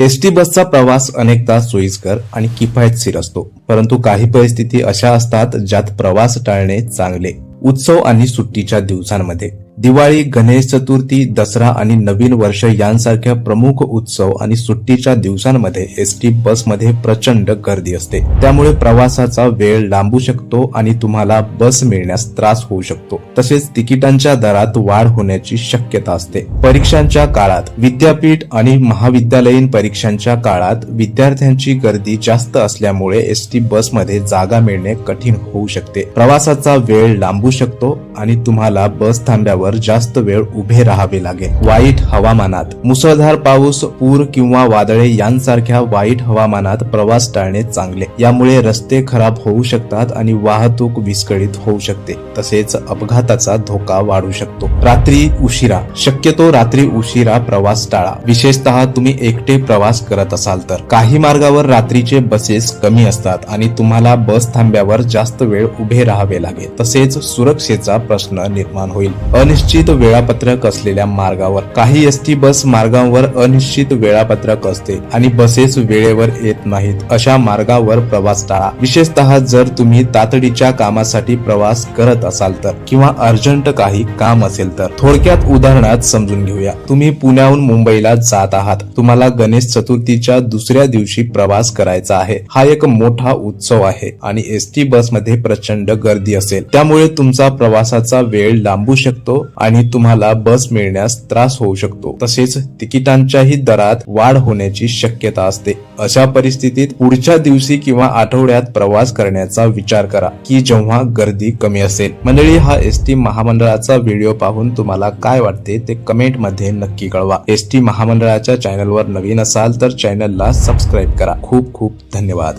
ST बसचा प्रवास अनेकदा सोयीस्कर आणि किफायतशीर असतो. परंतु काही परिस्थिती अशा असतात ज्यात प्रवास टाळणे चांगले. उत्सव आणि सुट्टीच्या दिवसांमध्ये. दिवाळी गणेश चतुर्थी दसरा आणि नवीन वर्ष यांसारख्या प्रमुख उत्सव आणि सुट्टीच्या दिवसांमध्ये एसटी बसमध्ये प्रचंड गर्दी असते. त्यामुळे प्रवासाचा वेळ लांबू शकतो आणि तुम्हाला बस मिळण्यास त्रास होऊ शकतो. तसेच तिकिटांच्या दरात वाढ होण्याची शक्यता असते. परीक्षांच्या काळात विद्यापीठ आणि महाविद्यालयीन परीक्षांच्या काळात विद्यार्थ्यांची गर्दी जास्त असल्यामुळे एसटी बसमध्ये जागा मिळणे कठीण होऊ शकते. प्रवासाचा वेळ लांबू शकतो आणि तुम्हाला बस थांब्यावर जास्त वेळ उभे राहावे लागेल. वाईट हवामानात मुसळधार पाऊस पूर किंवा वादळे यांसारख्या वाईट हवामानात प्रवास टाळणे चांगले. यामुळे रस्ते खराब होऊ शकतात आणि वाहतूक विस्कळीत होऊ शकते. तसेच अपघाताचा धोका वाढू शकतो. रात्री उशिरा. शक्यतो रात्री उशिरा प्रवास टाळा. विशेषतः तुम्ही एकटे प्रवास करत असाल तर. काही मार्गावर रात्रीचे बसेस कमी असतात आणि तुम्हाला बस थांब्यावर जास्त वेळ उभे राहावे लागेल. तसेच सुरक्षेचा प्रश्न निर्माण होईल. अनिश्चित वेळापत्रक असलेल्या मार्गावर. काही एस टी बस मार्गावर अनिश्चित वेळापत्रक असते आणि बसेस वेळेवर येत नाहीत. अशा मार्गावर प्रवास टाळा. विशेषतः जर तुम्ही तातडीच्या कामासाठी प्रवास करत असाल तर किंवा अर्जंट काही काम असेल तर. थोडक्यात उदाहरणात समजून घेऊया. तुम्ही पुण्याहून मुंबईला जात आहात. तुम्हाला गणेश चतुर्थीच्या दुसऱ्या दिवशी प्रवास करायचा आहे. हा एक मोठा उत्सव आहे आणि एस टी बसमध्ये प्रचंड गर्दी असेल. त्यामुळे तुमचा प्रवासाचा वेळ लांबू शकतो शकतो आणि तुम्हाला बस मिळण्यास त्रास होऊ शकतो. तसेच तिकिटांच्याही दरात वाढ होण्याची शक्यता असते. अशा परिस्थितीत पुढच्या दिवशी किंवा आठवड्यात प्रवास करण्याचा विचार करा की जेव्हा गर्दी कमी असेल. मंडळी हा एसटी महामंडळाचा व्हिडिओ पाहून तुम्हाला काय वाटते ते कमेंटमध्ये नक्की कळवा. एसटी महामंडळाच्या चॅनलवर नवीन असाल तर चॅनलला सबस्क्राईब करा. खूप खूप धन्यवाद.